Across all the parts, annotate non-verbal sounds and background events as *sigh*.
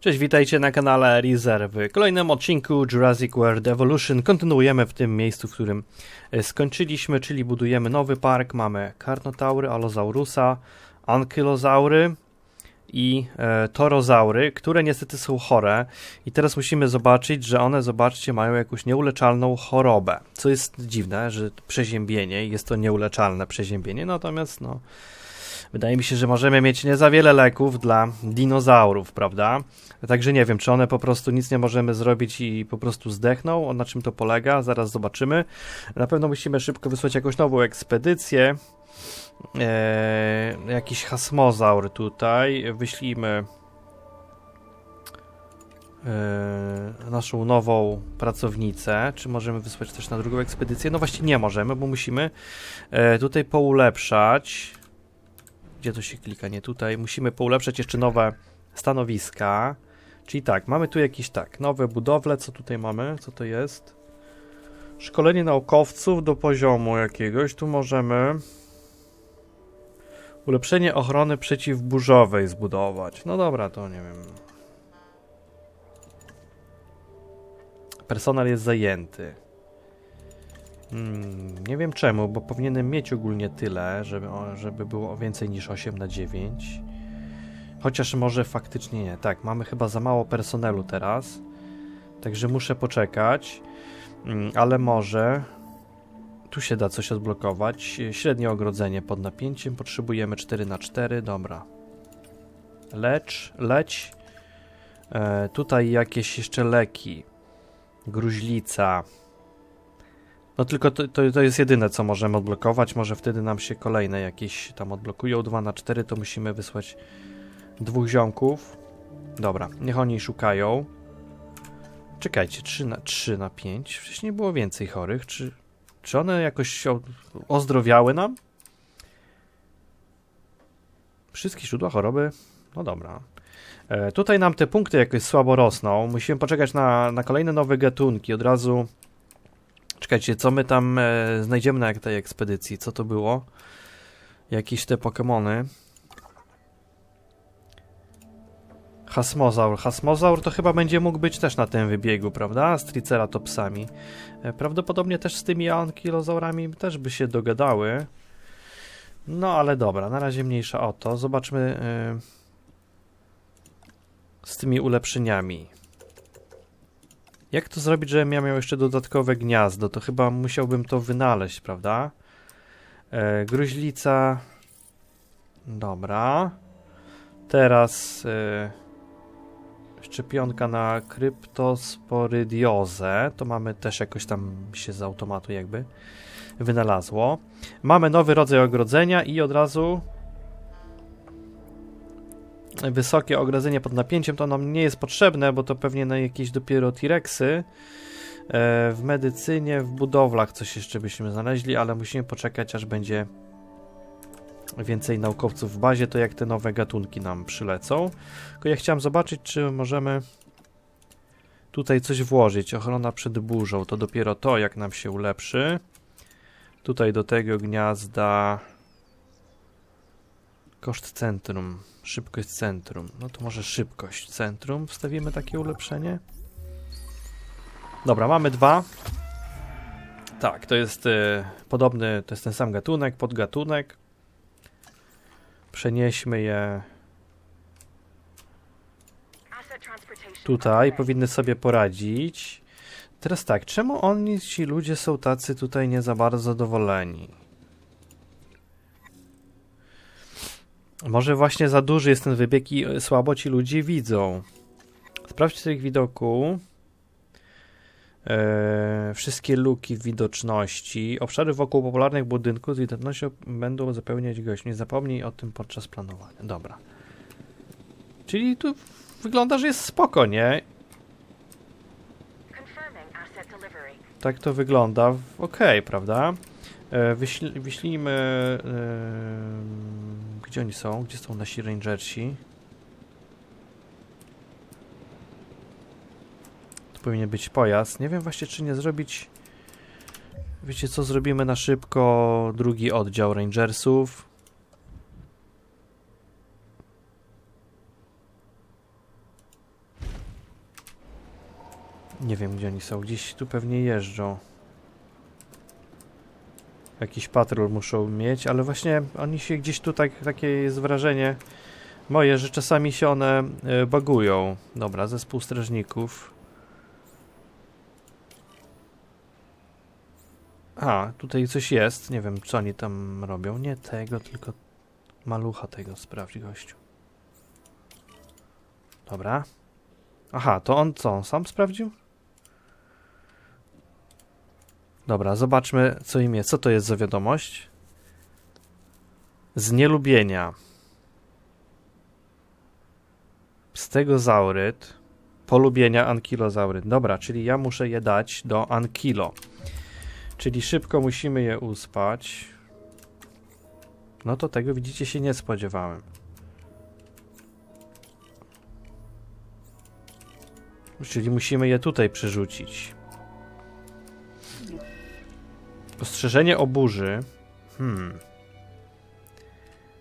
Cześć, witajcie na kanale Rezerwy. W kolejnym odcinku Jurassic World Evolution kontynuujemy w tym miejscu, w którym e, skończyliśmy, czyli budujemy nowy park. Mamy karnotaury, alozaurusa, ankylozaury i e, torozaury, które niestety są chore. I teraz musimy zobaczyć, że one, zobaczcie, mają jakąś nieuleczalną chorobę. Co jest dziwne, że przeziębienie, jest to nieuleczalne przeziębienie, natomiast no... Wydaje mi się, że możemy mieć nie za wiele leków dla dinozaurów, prawda? Także nie wiem, czy one po prostu nic nie możemy zrobić i po prostu zdechną. Na czym to polega? Zaraz zobaczymy. Na pewno musimy szybko wysłać jakąś nową ekspedycję. Eee, jakiś hasmozaur tutaj. Wyślijmy eee, naszą nową pracownicę. Czy możemy wysłać też na drugą ekspedycję? No właśnie nie możemy, bo musimy e, tutaj poulepszać. Gdzie to się klika? Nie tutaj. Musimy poulepszać jeszcze nowe stanowiska. Czyli tak, mamy tu jakieś tak, nowe budowle. Co tutaj mamy? Co to jest? Szkolenie naukowców do poziomu jakiegoś. Tu możemy ulepszenie ochrony przeciwburzowej zbudować. No dobra, to nie wiem. Personel jest zajęty. Hmm, nie wiem czemu, bo powinienem mieć ogólnie tyle, żeby, żeby było więcej niż 8 na 9. Chociaż może faktycznie nie. Tak, mamy chyba za mało personelu teraz. Także muszę poczekać. Hmm, ale może. Tu się da coś odblokować. Średnie ogrodzenie pod napięciem. Potrzebujemy 4 na 4 Dobra. Lecz, leć. E, tutaj jakieś jeszcze leki. Gruźlica. No tylko to, to, to, jest jedyne, co możemy odblokować. Może wtedy nam się kolejne jakieś tam odblokują. 2 na 4 to musimy wysłać dwóch ziomków. Dobra, niech oni szukają. Czekajcie, 3 na, 3 na 5. Wcześniej było więcej chorych. Czy, czy one jakoś ozdrowiały nam? Wszystkie źródła choroby? No dobra. E, tutaj nam te punkty jakoś słabo rosną. Musimy poczekać na, na kolejne nowe gatunki. Od razu Czekajcie, co my tam e, znajdziemy na tej ekspedycji? Co to było? Jakieś te Pokémony. Hasmozaur. Hasmozaur to chyba będzie mógł być też na tym wybiegu, prawda? Z Triceratopsami. E, prawdopodobnie też z tymi ankylozaurami też by się dogadały. No ale dobra, na razie mniejsza o to. Zobaczmy e, z tymi ulepszeniami. Jak to zrobić, żebym ja miał jeszcze dodatkowe gniazdo? To chyba musiałbym to wynaleźć, prawda? E, gruźlica. Dobra. Teraz e, szczepionka na kryptosporydiozę. To mamy też jakoś tam się z automatu jakby wynalazło. Mamy nowy rodzaj ogrodzenia i od razu wysokie ogrodzenie pod napięciem to nam nie jest potrzebne, bo to pewnie na jakieś dopiero T-Rexy. E, w medycynie, w budowlach coś jeszcze byśmy znaleźli, ale musimy poczekać, aż będzie więcej naukowców w bazie, to jak te nowe gatunki nam przylecą. Tylko ja chciałem zobaczyć, czy możemy tutaj coś włożyć. Ochrona przed burzą, to dopiero to, jak nam się ulepszy. Tutaj do tego gniazda koszt centrum. Szybkość centrum. No to może szybkość centrum. Wstawimy takie ulepszenie. Dobra, mamy dwa. Tak, to jest y, podobny, to jest ten sam gatunek, podgatunek. Przenieśmy je tutaj, powinny sobie poradzić. Teraz tak, czemu oni, ci ludzie są tacy tutaj nie za bardzo zadowoleni? Może właśnie za duży jest ten wybieg i słabo ci ludzie widzą. Sprawdźcie tych widoku. Eee, wszystkie luki w widoczności. Obszary wokół popularnych budynków z widocznością będą zapełniać gość. Nie zapomnij o tym podczas planowania. Dobra. Czyli tu wygląda, że jest spoko, nie? Tak to wygląda. Okej, okay, prawda? E, wyśl wyślijmy... E, gdzie oni są? Gdzie są nasi rangersi? Tu powinien być pojazd. Nie wiem właśnie, czy nie zrobić... Wiecie co, zrobimy na szybko drugi oddział rangersów. Nie wiem, gdzie oni są. Gdzieś tu pewnie jeżdżą. Jakiś patrol muszą mieć, ale właśnie oni się gdzieś tu tak, takie jest wrażenie moje, że czasami się one e, bagują. Dobra, zespół strażników. A, tutaj coś jest. Nie wiem, co oni tam robią. Nie tego, tylko malucha tego sprawdź, gościu. Dobra. Aha, to on co? On sam sprawdził? Dobra, zobaczmy, co im jest. Co to jest za wiadomość? Z nielubienia. Stegozauryt. Polubienia ankilozauryt. Dobra, czyli ja muszę je dać do ankilo. Czyli szybko musimy je uspać. No to tego widzicie się nie spodziewałem. Czyli musimy je tutaj przerzucić. Ostrzeżenie o burzy. Hmm.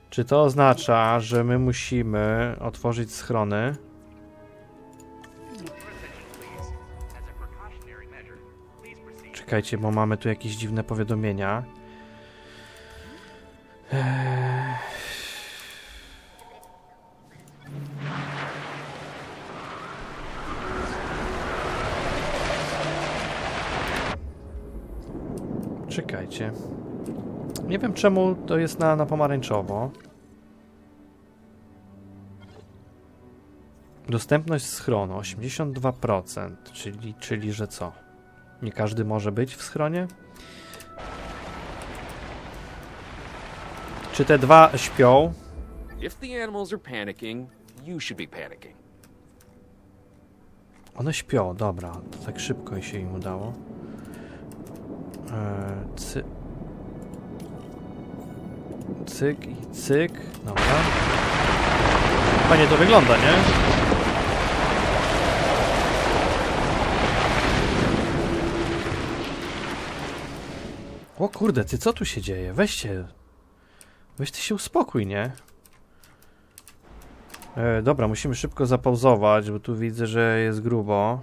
Czy to oznacza, że my musimy otworzyć schrony? Czekajcie, bo mamy tu jakieś dziwne powiadomienia. Eee... Czekajcie. Nie wiem czemu to jest na, na pomarańczowo. Dostępność schronu 82%, czyli, czyli że co? Nie każdy może być w schronie? Czy te dwa śpią? If the animals are panicking, you should be panicking. One śpią, dobra. To tak szybko się im udało. Eee, cy... Cyk i cyk. Dobra. Fajnie to wygląda, nie? O kurde, ty co tu się dzieje? Weźcie. Weź ty się uspokój, nie? E, dobra, musimy szybko zapauzować, bo tu widzę, że jest grubo.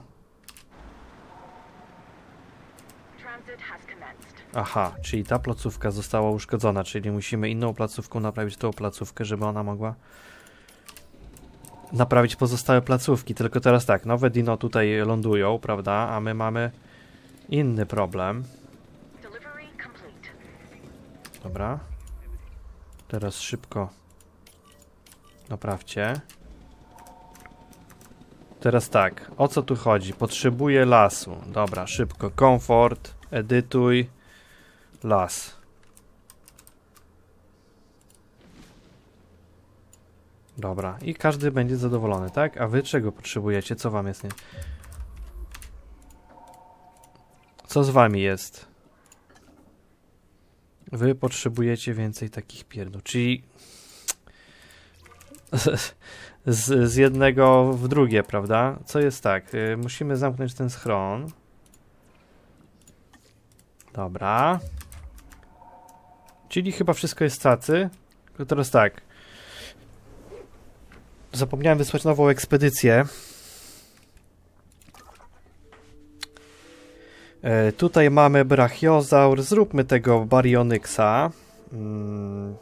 Aha, czyli ta placówka została uszkodzona, czyli musimy inną placówką naprawić tą placówkę, żeby ona mogła naprawić pozostałe placówki. Tylko teraz tak, nowe Dino tutaj lądują, prawda? A my mamy inny problem. Dobra. Teraz szybko naprawcie. Teraz tak, o co tu chodzi? Potrzebuję lasu. Dobra, szybko. Komfort, edytuj, las. Dobra, i każdy będzie zadowolony, tak? A wy czego potrzebujecie? Co wam jest nie? Co z wami jest? Wy potrzebujecie więcej takich pierdół, czyli z, z jednego w drugie, prawda? Co jest tak? y, Musimy zamknąć ten schron. Dobra. Czyli chyba wszystko jest cacy. Tylko teraz tak. Zapomniałem wysłać nową ekspedycję. Tutaj mamy brachiozaur. Zróbmy tego baryonyxa. Mm.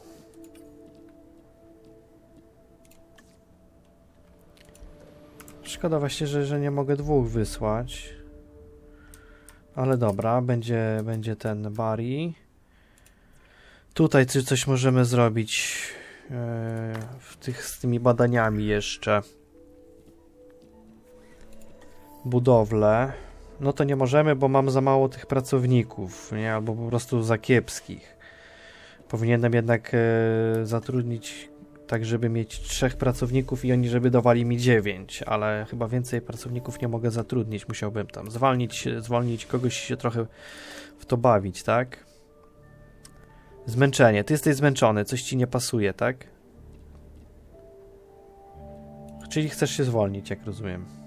Szkoda właśnie, że, że nie mogę dwóch wysłać. Ale dobra, będzie, będzie ten Bari. Tutaj czy coś możemy zrobić e, w tych, z tymi badaniami jeszcze. Budowle. No to nie możemy, bo mam za mało tych pracowników, nie? Albo po prostu za kiepskich. Powinienem jednak e, zatrudnić tak, żeby mieć trzech pracowników i oni, żeby dawali mi dziewięć, ale chyba więcej pracowników nie mogę zatrudnić. Musiałbym tam zwolnić, zwolnić kogoś się trochę w to bawić, tak? Zmęczenie. Ty jesteś zmęczony, coś ci nie pasuje, tak? Czyli chcesz się zwolnić, jak rozumiem.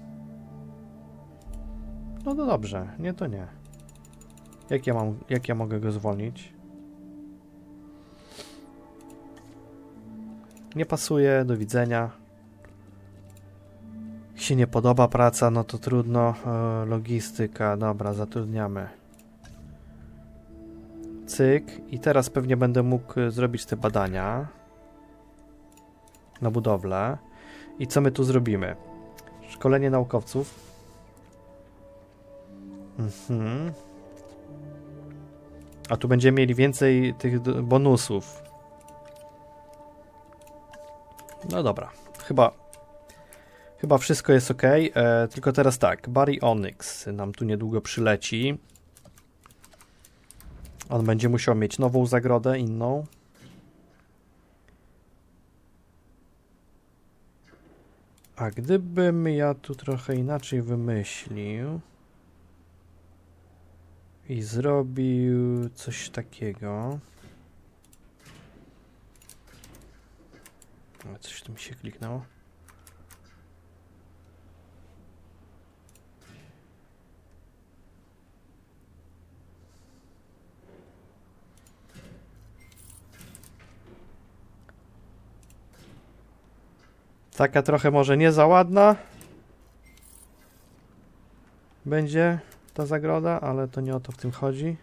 No to dobrze, nie to nie. Jak ja mam, jak ja mogę go zwolnić? Nie pasuje, do widzenia. się nie podoba praca, no to trudno. E, logistyka, dobra, zatrudniamy. Cyk. I teraz pewnie będę mógł e, zrobić te badania na budowlę. I co my tu zrobimy? Szkolenie naukowców. Mhm. A tu będziemy mieli więcej tych bonusów. No dobra, chyba chyba wszystko jest ok. E, tylko teraz tak, Barry Onyx nam tu niedługo przyleci. On będzie musiał mieć nową zagrodę, inną. A gdybym ja tu trochę inaczej wymyślił i zrobił coś takiego. Ale coś tu mi się kliknęło. Taka trochę może nie za ładna. Będzie ta zagroda, ale to nie o to w tym chodzi.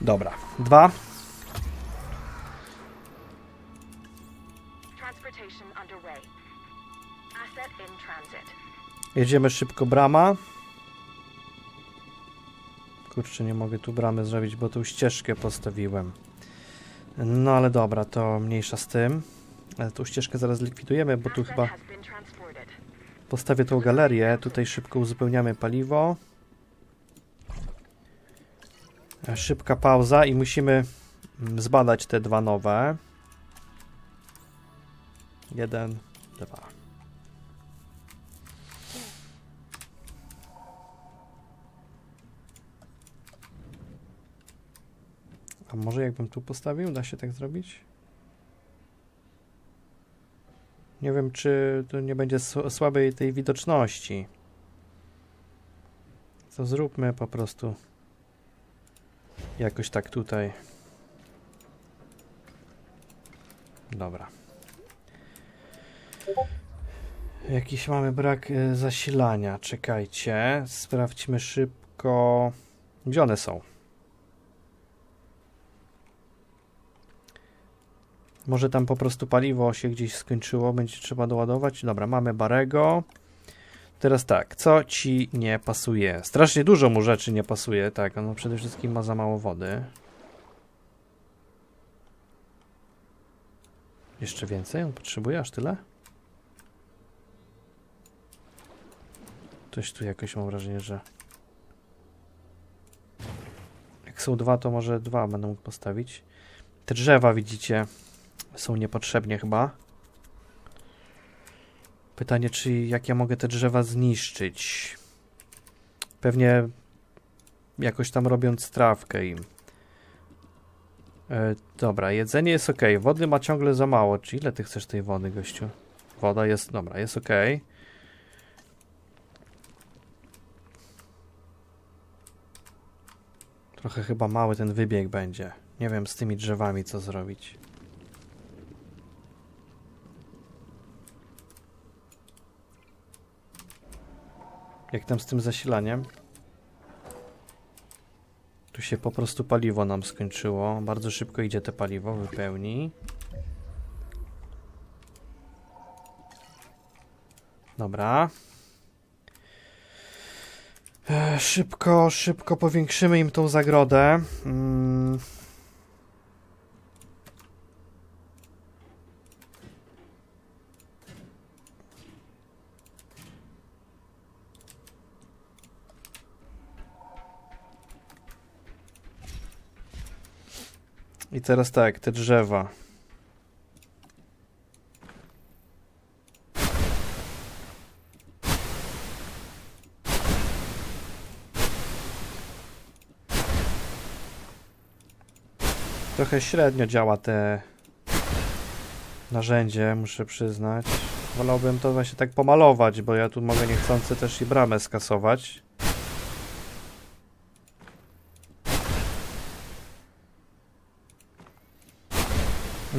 Dobra, dwa. Jedziemy szybko brama. Kurczę, nie mogę tu bramy zrobić, bo tą ścieżkę postawiłem. No ale dobra, to mniejsza z tym. Ale tą ścieżkę zaraz likwidujemy, bo tu chyba postawię tą galerię. Tutaj szybko uzupełniamy paliwo. Szybka pauza i musimy mm, zbadać te dwa nowe. Jeden, dwa. Może jakbym tu postawił? Da się tak zrobić? Nie wiem, czy to nie będzie sł- słabej tej widoczności. To zróbmy po prostu jakoś tak tutaj. Dobra. Jakiś mamy brak e, zasilania. Czekajcie. Sprawdźmy szybko. Gdzie one są? Może tam po prostu paliwo się gdzieś skończyło, będzie trzeba doładować. Dobra, mamy Barego. Teraz tak, co ci nie pasuje? Strasznie dużo mu rzeczy nie pasuje. Tak, no przede wszystkim ma za mało wody. Jeszcze więcej? On potrzebuje aż tyle? Coś tu jakoś mam wrażenie, że... Jak są dwa, to może dwa będę mógł postawić. Te drzewa, widzicie, są niepotrzebnie chyba. Pytanie, czy jak ja mogę te drzewa zniszczyć? Pewnie jakoś tam robiąc trawkę im. E, dobra, jedzenie jest ok. Wody ma ciągle za mało. Czy ile ty chcesz tej wody, gościu? Woda jest, dobra, jest ok. Trochę chyba mały ten wybieg będzie. Nie wiem z tymi drzewami co zrobić. Jak tam z tym zasilaniem? Tu się po prostu paliwo nam skończyło. Bardzo szybko idzie te paliwo, wypełni. Dobra. E, szybko, szybko powiększymy im tą zagrodę. Teraz tak, te drzewa. Trochę średnio działa te narzędzie, muszę przyznać. Wolałbym to właśnie tak pomalować, bo ja tu mogę niechcący też i bramę skasować.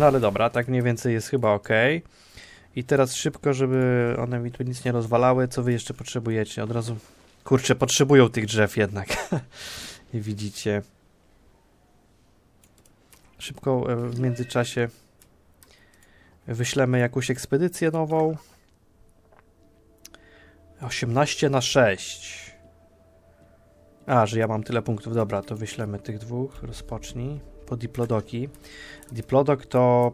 No ale dobra, tak mniej więcej jest chyba ok. I teraz szybko, żeby one mi tu nic nie rozwalały. Co wy jeszcze potrzebujecie? Od razu. Kurczę, potrzebują tych drzew jednak. *laughs* I widzicie. Szybko e, w międzyczasie wyślemy jakąś ekspedycję nową. 18 na 6. A, że ja mam tyle punktów. Dobra, to wyślemy tych dwóch. Rozpocznij. Po Diplodoki. Diplodok to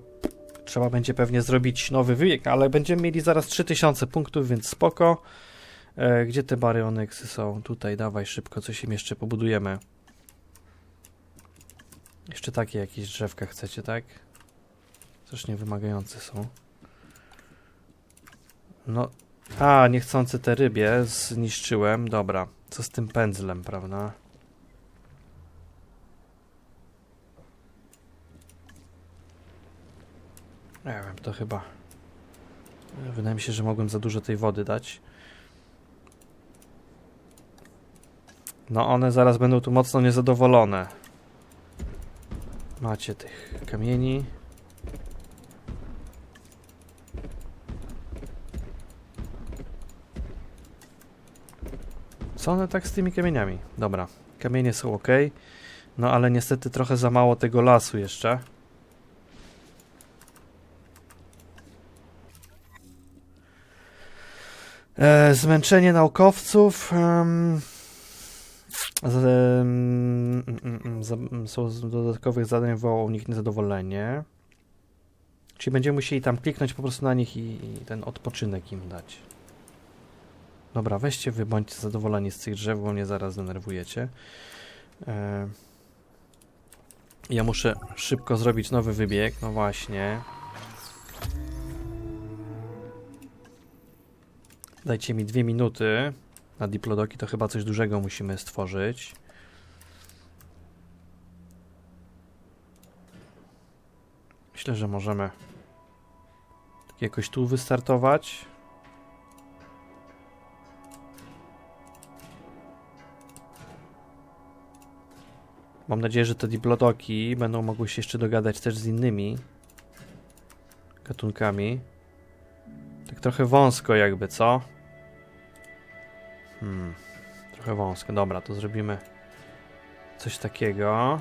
trzeba będzie pewnie zrobić nowy wybieg, ale będziemy mieli zaraz 3000 punktów, więc spoko. E, gdzie te baryonyksy są? Tutaj, dawaj szybko, coś im jeszcze pobudujemy. Jeszcze takie jakieś drzewka chcecie, tak? Strasznie wymagające są. No, a, niechcący te rybie zniszczyłem. Dobra, co z tym pędzlem, prawda? Nie wiem, to chyba... Wydaje mi się, że mogłem za dużo tej wody dać. No one zaraz będą tu mocno niezadowolone. Macie tych kamieni. Co one tak z tymi kamieniami? Dobra, kamienie są ok. No ale niestety trochę za mało tego lasu jeszcze. E, zmęczenie naukowców. em, z, za- mm, są z dodatkowych zadań wywołał u nich niezadowolenie. Czyli będziemy musieli tam kliknąć po prostu na nich i, i ten odpoczynek im dać. Dobra, weźcie wy, bądźcie zadowoleni z tych drzew, bo mnie zaraz denerwujecie. E, ja muszę szybko zrobić nowy wybieg, no właśnie. Dajcie mi dwie minuty. Na diplodoki to chyba coś dużego musimy stworzyć. Myślę, że możemy jakoś tu wystartować. Mam nadzieję, że te diplodoki będą mogły się jeszcze dogadać też z innymi gatunkami. Tak trochę wąsko jakby, co? Hmm, trochę wąsko. Dobra, to zrobimy coś takiego.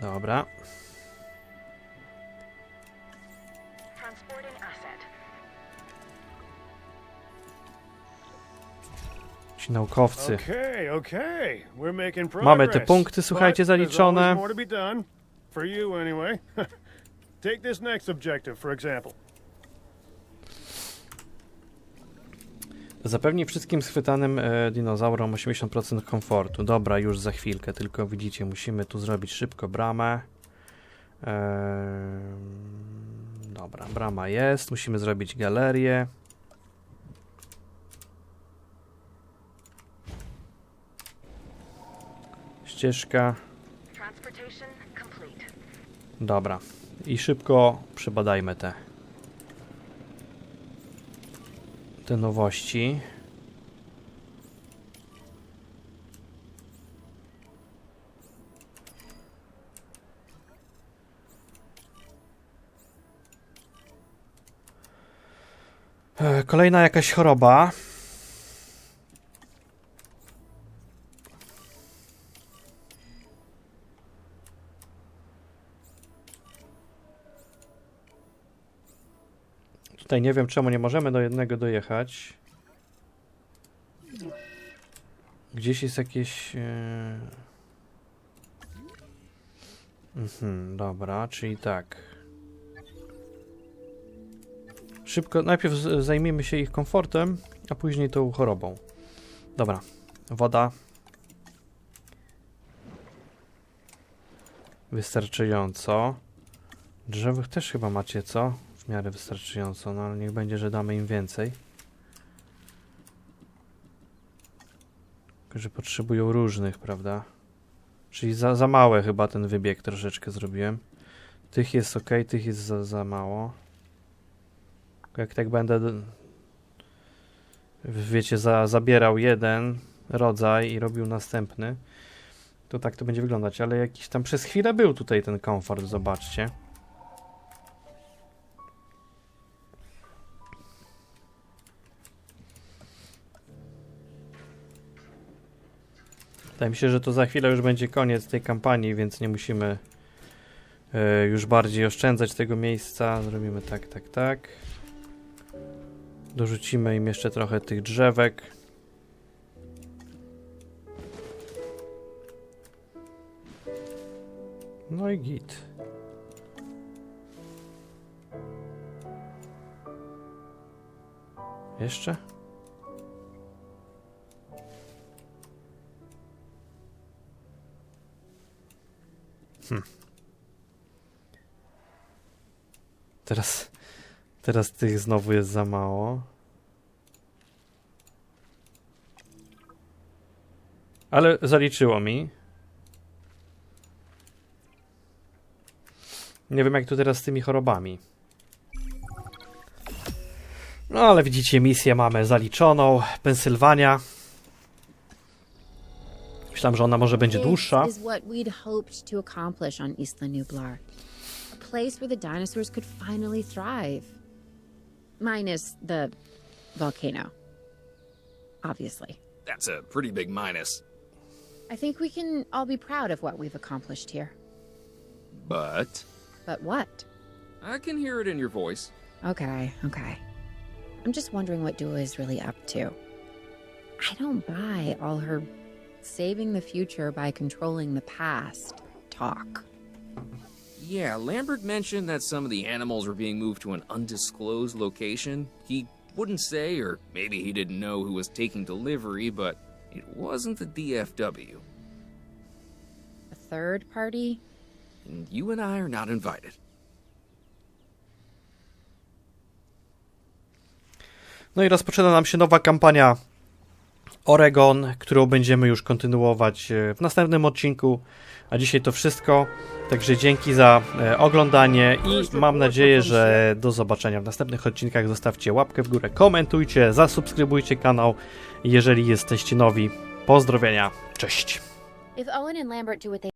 Dobra. Ci naukowcy. Mamy te punkty, słuchajcie, zaliczone. *laughs* Zapewni wszystkim schwytanym e, dinozaurom 80% komfortu. Dobra, już za chwilkę, tylko widzicie, musimy tu zrobić szybko bramę. Ehm, dobra, brama jest. Musimy zrobić galerię. Ścieżka. Dobra. I szybko przebadajmy te te nowości. E, Kolejna jakaś choroba. Tutaj nie wiem czemu nie możemy do jednego dojechać. Gdzieś jest jakieś... e, Mhm, dobra, czyli tak. Szybko, najpierw zajmiemy się ich komfortem, a później tą chorobą. Dobra, woda. Wystarczająco. Drzewych też chyba macie, co? W miarę wystarczająco, no ale niech będzie, że damy im więcej. Tylko, że potrzebują różnych, prawda? Czyli za, za małe chyba ten wybieg troszeczkę zrobiłem. Tych jest ok, tych jest za, za mało. Jak tak będę, wiecie, za, zabierał jeden, rodzaj i robił następny, to tak to będzie wyglądać, ale jakiś tam przez chwilę był tutaj ten komfort, zobaczcie. Wydaje mi się, że to za chwilę już będzie koniec tej kampanii, więc nie musimy e, już bardziej oszczędzać tego miejsca. Zrobimy tak, tak, tak. Dorzucimy im jeszcze trochę tych drzewek. No i git. Jeszcze? Teraz, teraz tych znowu jest za mało. Ale zaliczyło mi. Nie wiem jak tu teraz z tymi chorobami. No ale widzicie, misję mamy zaliczoną. Pensylwania. Myślałem, że ona może będzie dłuższa. Is what we'd hoped to accomplish on Isla Nublar. A place where the dinosaurs could finally thrive. Minus the volcano. Obviously. That's a pretty big minus. I think we can all be proud of what we've accomplished here. But But what? I can hear it in your voice. Okay, okay. I'm just wondering what Dua is really up to. I don't buy all her saving the future by controlling the past talk. Yeah, Lambert mentioned that some of the animals were being moved to an undisclosed location. He wouldn't say, or maybe he didn't know who was taking delivery, but it wasn't the DFW. A third party? And you and I are not invited. No i rozpoczyna nam się nowa kampania Oregon, którą będziemy już kontynuować e, w następnym odcinku. A dzisiaj to wszystko. Także dzięki za e, oglądanie i mam nadzieję, że do zobaczenia w następnych odcinkach. Zostawcie łapkę w górę, komentujcie, zasubskrybujcie kanał, jeżeli jesteście nowi. Pozdrowienia, cześć!